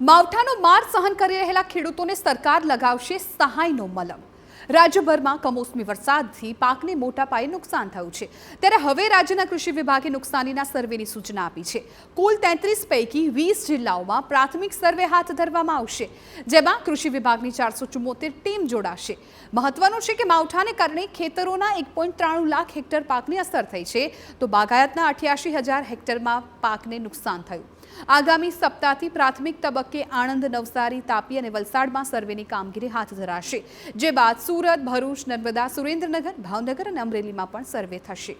માવઠાનો માર સહન કરી રહેલા ખેડૂતોને સરકાર લગાવશે સહાયનો મલમ. રાજ્યભરમાં કમોસમી વરસાદથી પાકને મોટા પાયે નુકસાન થયું છે. ત્યારે હવે રાજ્યના કૃષિ વિભાગે નુકસાનીના સર્વેની સૂચના આપી છે. કુલ તેત્રીસ પૈકી વીસ જિલ્લાઓમાં પ્રાથમિક સર્વે હાથ ધરવામાં આવશે, જેમાં કૃષિ વિભાગની ચારસો ટીમ જોડાશે. મહત્વનું છે કે માવઠાને કારણે ખેતરોના એક ત્રાણું લાખ હેક્ટર પાકની અસર થઈ છે. તો બાગાયતના અઠ્યાસી હજાર હેક્ટરમાં પાકને નુકસાન થયું. આગામી સપ્તાહથી પ્રાથમિક તબક્કે આણંદ, નવસારી, તાપી અને વલસાડમાં સર્વેની કામગીરી હાથ ધરાશે. જે બાદ સુરત, ભરૂચ, નર્મદા, સુરેન્દ્રનગર, ભાવનગર અને અમરેલીમાં પણ સર્વે થશે.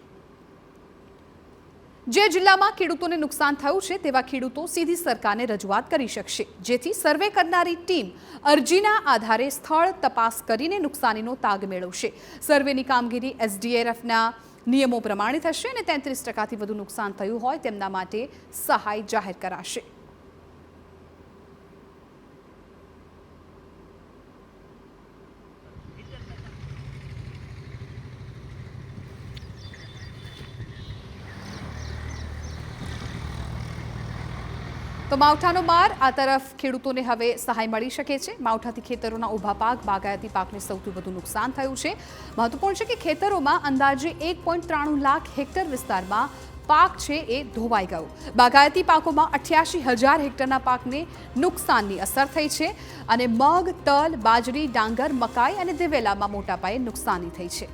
જે જિલ્લામાં ખેડૂતોને નુકસાન થયું છે તેવા ખેડૂતો સીધી સરકારને રજૂઆત કરી શકશે. જેથી સર્વે કરનારી ટીમ અરજીના આધારે સ્થળ તપાસ કરીને નુકસાનીનો તાગ મેળવશે. સર્વેની કામગીરી એસડીએરએફના નિયમો પ્રમાણે થશે અને તેત્રીસ ટકાથી વધુ નુકસાન થયું હોય તેમના માટે સહાય જાહેર કરાશે. તો માવઠાનો માર, આ તરફ ખેડૂતોને હવે સહાય મળી શકે છે. માવઠાથી ખેતરોના ઊભા પાક, બાગાયતી પાકને સૌથી વધુ નુકસાન થયું છે. મહત્વપૂર્ણ છે કે ખેતરોમાં અંદાજે એક પોઈન્ટ ત્રાણું લાખ હેક્ટર વિસ્તારમાં પાક છે એ ધોવાઈ ગયો. બાગાયતી પાકોમાં અઠ્યાસી હજાર હેક્ટરના પાકને નુકસાનની અસર થઈ છે અને મગ, તલ, બાજરી, ડાંગર, મકાઈ અને દિવેલામાં મોટા પાયે નુકસાની થઈ છે.